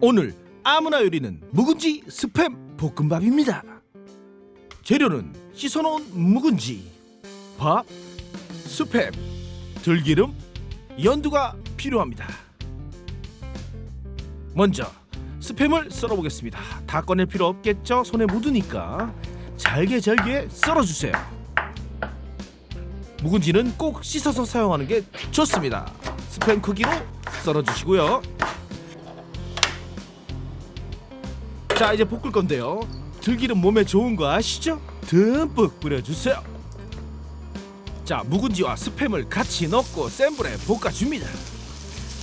오늘 아무나 요리는 묵은지 스팸 볶음밥입니다. 재료는 씻어놓은 묵은지, 밥, 스팸, 들기름, 연두가 필요합니다. 먼저 스팸을 썰어보겠습니다. 다 꺼낼 필요 없겠죠? 손에 묻으니까 잘게 잘게 썰어주세요. 묵은지는 꼭 씻어서 사용하는 게 좋습니다. 스팸 크기로 썰어주시고요. 자 이제 볶을 건데요. 들기름 몸에 좋은 거 아시죠? 듬뿍 뿌려주세요. 자 묵은지와 스팸을 같이 넣고 센 불에 볶아줍니다.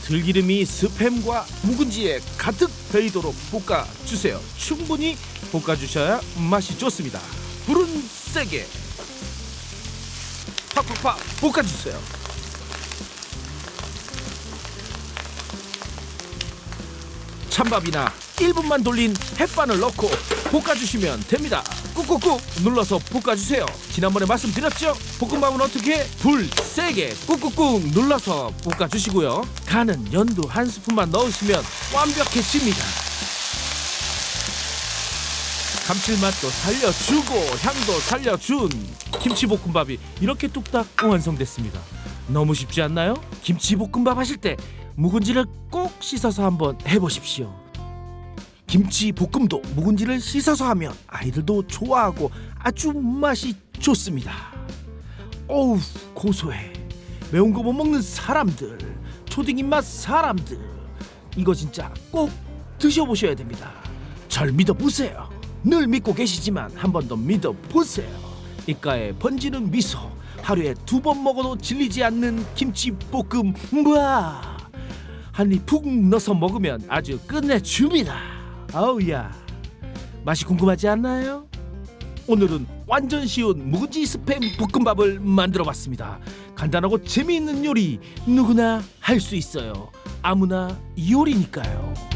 들기름이 스팸과 묵은지에 가득 배이도록 볶아주세요. 충분히 볶아주셔야 맛이 좋습니다. 불은 세게 팍팍팍 볶아주세요. 찬밥이나 1분만 돌린 햇반을 넣고 볶아주시면 됩니다. 꾹꾹꾹 눌러서 볶아주세요. 지난번에 말씀드렸죠? 볶음밥은 어떻게? 불 세게 꾹꾹꾹 눌러서 볶아주시고요. 간은 연두 한 스푼만 넣으시면 완벽해집니다. 감칠맛도 살려주고 향도 살려준 김치볶음밥이 이렇게 뚝딱 완성됐습니다. 너무 쉽지 않나요? 김치볶음밥 하실 때 묵은지를 꼭 씻어서 한번 해보십시오. 김치 볶음도 묵은지를 씻어서 하면 아이들도 좋아하고 아주 맛이 좋습니다. 어우 고소해. 매운 거 못 먹는 사람들, 초딩 입맛 사람들 이거 진짜 꼭 드셔보셔야 됩니다. 절 믿어보세요. 늘 믿고 계시지만 한 번 더 믿어보세요. 입가에 번지는 미소, 하루에 두 번 먹어도 질리지 않는 김치 볶음 와 한입 푹 넣어서 먹으면 아주 끝내줍니다. 아우야 맛이 궁금하지 않나요? 오늘은 완전 쉬운 묵은지 스팸 볶음밥을 만들어 봤습니다. 간단하고 재미있는 요리 누구나 할 수 있어요. 아무나 요리니까요.